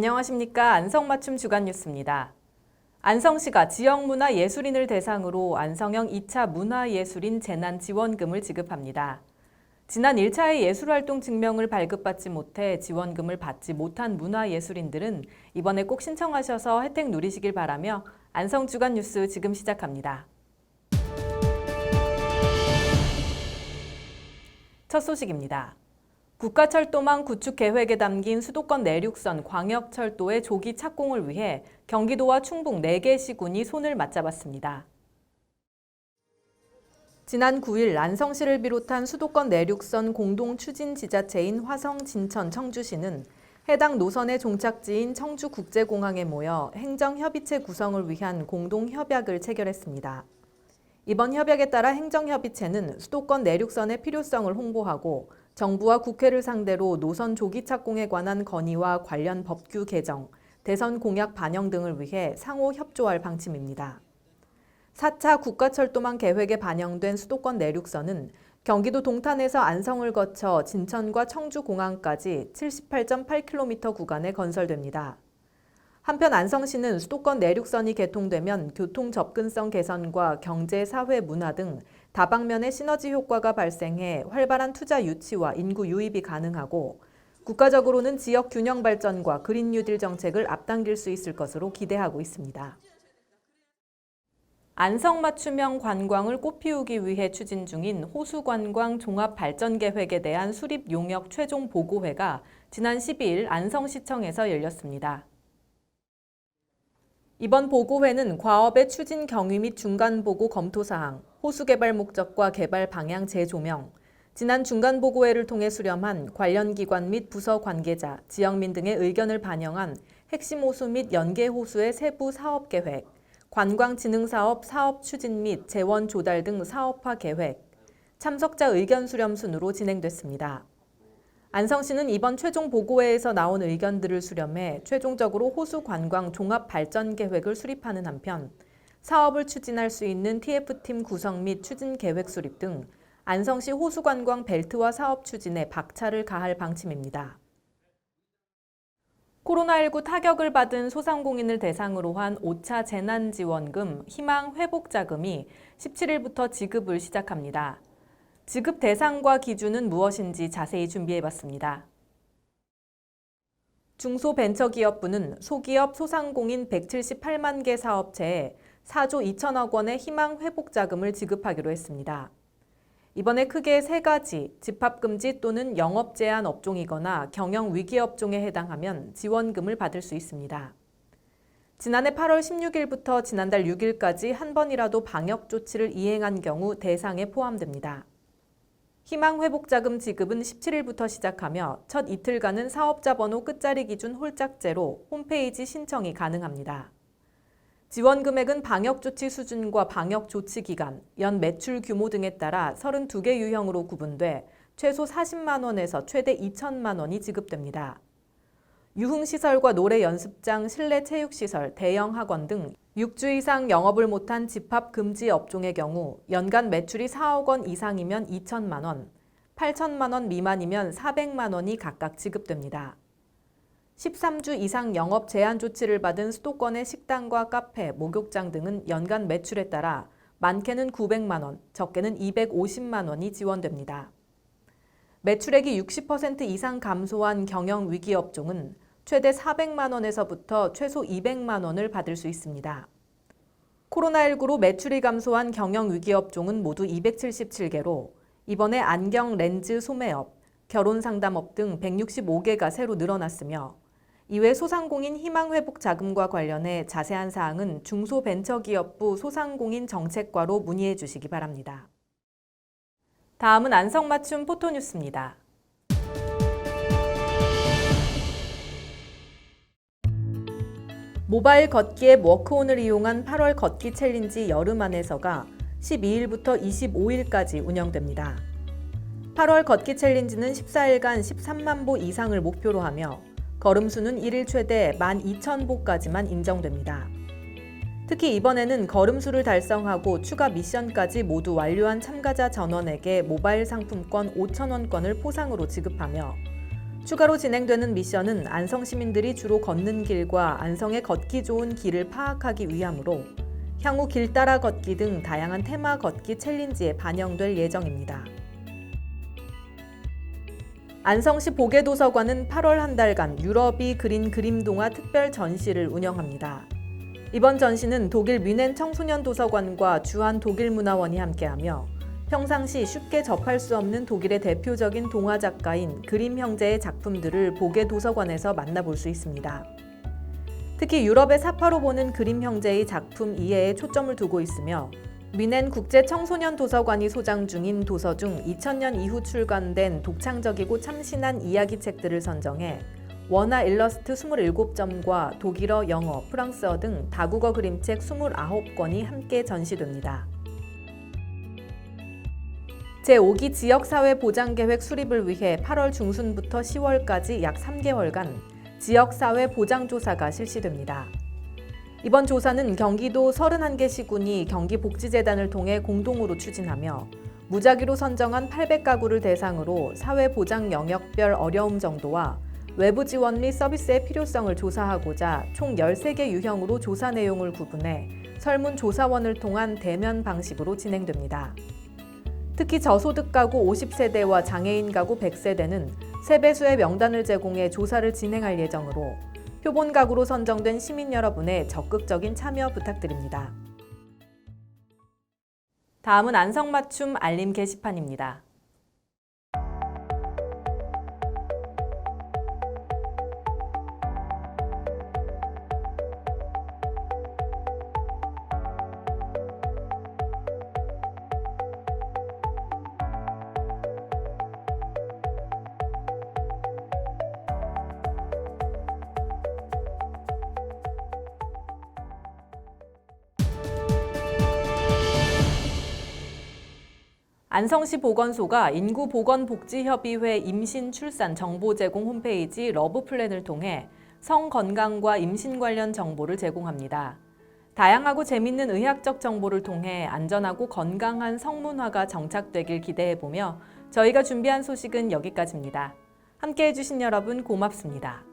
안녕하십니까. 안성맞춤 주간 뉴스입니다. 안성시가 지역문화 예술인을 대상으로 안성형 2차 문화예술인 재난지원금을 지급합니다. 지난 1차의 예술활동 증명을 발급받지 못해 지원금을 받지 못한 문화예술인들은 이번에 꼭 신청하셔서 혜택 누리시길 바라며 안성 주간 뉴스 지금 시작합니다. 첫 소식입니다. 국가철도망 구축 계획에 담긴 수도권 내륙선 광역철도의 조기 착공을 위해 경기도와 충북 4개 시군이 손을 맞잡았습니다. 지난 9일 안성시를 비롯한 수도권 내륙선 공동 추진 지자체인 화성, 진천, 청주시는 해당 노선의 종착지인 청주국제공항에 모여 행정협의체 구성을 위한 공동 협약을 체결했습니다. 이번 협약에 따라 행정협의체는 수도권 내륙선의 필요성을 홍보하고 정부와 국회를 상대로 노선 조기 착공에 관한 건의와 관련 법규 개정, 대선 공약 반영 등을 위해 상호 협조할 방침입니다. 4차 국가철도망 계획에 반영된 수도권 내륙선은 경기도 동탄에서 안성을 거쳐 진천과 청주 공항까지 78.8km 구간에 건설됩니다. 한편 안성시는 수도권 내륙선이 개통되면 교통 접근성 개선과 경제, 사회, 문화 등 다방면의 시너지 효과가 발생해 활발한 투자 유치와 인구 유입이 가능하고 국가적으로는 지역 균형 발전과 그린 뉴딜 정책을 앞당길 수 있을 것으로 기대하고 있습니다. 안성 맞춤형 관광을 꽃피우기 위해 추진 중인 호수관광 종합발전계획에 대한 수립 용역 최종 보고회가 지난 12일 안성시청에서 열렸습니다. 이번 보고회는 과업의 추진 경위 및 중간 보고 검토 사항, 호수 개발 목적과 개발 방향 재조명, 지난 중간 보고회를 통해 수렴한 관련 기관 및 부서 관계자, 지역민 등의 의견을 반영한 핵심 호수 및 연계 호수의 세부 사업 계획, 관광진흥사업 사업 추진 및 재원 조달 등 사업화 계획, 참석자 의견 수렴 순으로 진행됐습니다. 안성시는 이번 최종 보고회에서 나온 의견들을 수렴해 최종적으로 호수 관광 종합 발전 계획을 수립하는 한편 사업을 추진할 수 있는 TF팀 구성 및 추진 계획 수립 등 안성시 호수 관광 벨트화 사업 추진에 박차를 가할 방침입니다. 코로나19 타격을 받은 소상공인을 대상으로 한 5차 재난지원금 희망 회복 자금이 17일부터 지급을 시작합니다. 지급 대상과 기준은 무엇인지 자세히 준비해봤습니다. 중소벤처기업부는 소기업 소상공인 178만 개 사업체에 4조 2천억 원의 희망 회복 자금을 지급하기로 했습니다. 이번에 크게 세 가지 집합금지 또는 영업 제한 업종이거나 경영 위기 업종에 해당하면 지원금을 받을 수 있습니다. 지난해 8월 16일부터 지난달 6일까지 한 번이라도 방역 조치를 이행한 경우 대상에 포함됩니다. 희망회복자금 지급은 17일부터 시작하며 첫 이틀간은 사업자 번호 끝자리 기준 홀짝제로 홈페이지 신청이 가능합니다. 지원 금액은 방역 조치 수준과 방역 조치 기간, 연 매출 규모 등에 따라 32개 유형으로 구분돼 최소 40만 원에서 최대 2천만 원이 지급됩니다. 유흥시설과 노래 연습장, 실내 체육시설, 대형 학원 등 6주 이상 영업을 못한 집합 금지 업종의 경우 연간 매출이 4억 원 이상이면 2천만 원, 8천만 원 미만이면 400만 원이 각각 지급됩니다. 13주 이상 영업 제한 조치를 받은 수도권의 식당과 카페, 목욕장 등은 연간 매출에 따라 많게는 900만 원, 적게는 250만 원이 지원됩니다. 매출액이 60% 이상 감소한 경영 위기 업종은 최대 400만 원에서부터 최소 200만 원을 받을 수 있습니다. 코로나19로 매출이 감소한 경영 위기 업종은 모두 277개로 이번에 안경 렌즈 소매업, 결혼 상담업 등 165개가 새로 늘어났으며 이외 소상공인 희망회복 자금과 관련해 자세한 사항은 중소벤처기업부 소상공인 정책과로 문의해 주시기 바랍니다. 다음은 안성맞춤 포토뉴스입니다. 모바일 걷기 앱 워크온을 이용한 8월 걷기 챌린지 여름 안에서가 12일부터 25일까지 운영됩니다. 8월 걷기 챌린지는 14일간 13만 보 이상을 목표로 하며 걸음수는 1일 최대 12,000보까지만 인정됩니다. 특히 이번에는 걸음수를 달성하고 추가 미션까지 모두 완료한 참가자 전원에게 모바일 상품권 5,000원권을 포상으로 지급하며 추가로 진행되는 미션은 안성 시민들이 주로 걷는 길과 안성에 걷기 좋은 길을 파악하기 위함으로 향후 길 따라 걷기 등 다양한 테마 걷기 챌린지에 반영될 예정입니다. 안성시 보게도서관은 8월 한 달간 유럽이 그린 그림 동화 특별 전시를 운영합니다. 이번 전시는 독일 뮌헨 청소년 도서관과 주한 독일 문화원이 함께하며 평상시 쉽게 접할 수 없는 독일의 대표적인 동화 작가인 그림 형제의 작품들을 보게 도서관에서 만나볼 수 있습니다. 특히 유럽의 사파로 보는 그림 형제의 작품 이해에 초점을 두고 있으며 뮌헨 국제 청소년 도서관이 소장 중인 도서 중 2000년 이후 출간된 독창적이고 참신한 이야기 책들을 선정해 원화 일러스트 27점과 독일어, 영어, 프랑스어 등 다국어 그림책 29권이 함께 전시됩니다. 제5기 지역사회 보장계획 수립을 위해 8월 중순부터 10월까지 약 3개월간 지역사회 보장조사가 실시됩니다. 이번 조사는 경기도 31개 시군이 경기복지재단을 통해 공동으로 추진하며 무작위로 선정한 800가구를 대상으로 사회 보장 영역별 어려움 정도와 외부 지원 및 서비스의 필요성을 조사하고자 총 13개 유형으로 조사 내용을 구분해 설문조사원을 통한 대면 방식으로 진행됩니다. 특히 저소득 가구 50세대와 장애인 가구 100세대는 세배수의 명단을 제공해 조사를 진행할 예정으로 표본 가구로 선정된 시민 여러분의 적극적인 참여 부탁드립니다. 다음은 안성맞춤 알림 게시판입니다. 안성시 보건소가 인구보건복지협의회 임신 출산 정보 제공 홈페이지 러브플랜을 통해 성건강과 임신 관련 정보를 제공합니다. 다양하고 재밌는 의학적 정보를 통해 안전하고 건강한 성문화가 정착되길 기대해보며 저희가 준비한 소식은 여기까지입니다. 함께 해주신 여러분 고맙습니다.